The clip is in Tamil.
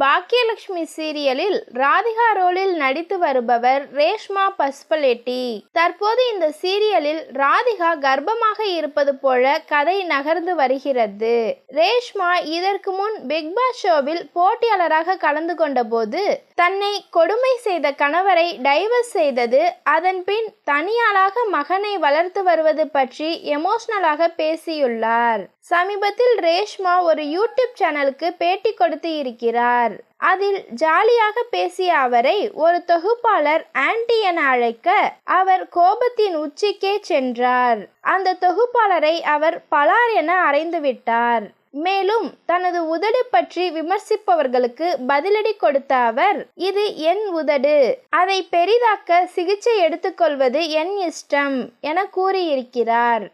பாக்கியலட்சுமி சீரியலில் ராதிகா ரோலில் நடித்து வருபவர் ரேஷ்மா பஸ்பலெட்டி. தற்போது இந்த சீரியலில் ராதிகா கர்ப்பமாக இருப்பது போல கதை நகர்ந்து வருகிறது. ரேஷ்மா இதற்கு முன் பிக் பாஸ் ஷோவில் போட்டியாளராக கலந்து கொண்டபோது தன்னை கொடுமை செய்த கணவரை டைவர்ஸ் செய்தது அதன் பின் தனியாளாக மகனை வளர்த்து வருவது பற்றி எமோஷனலாக பேசியுள்ளார். சமீபத்தில் ரேஷ்மா ஒரு யூடியூப் சேனலுக்கு பேட்டி கொடுத்து இருக்கிறார். அதில் ஜாலியாக பேசிய அவரை ஒரு தொகுப்பாளர் ஆன்டி என அழைக்க அவர் கோபத்தின் உச்சிக்கே சென்றார். அந்த தொகுப்பாளரை அவர் பலார் என அறைந்து விட்டார். மேலும் தனது உதடு பற்றி விமர்சிப்பவர்களுக்கு பதிலடி கொடுத்த அவர் இது என் உதடு. அதை பெரிதாக்க சிகிச்சை எடுத்துக்கொள்வது என் இஷ்டம் என கூறியிருக்கிறார்.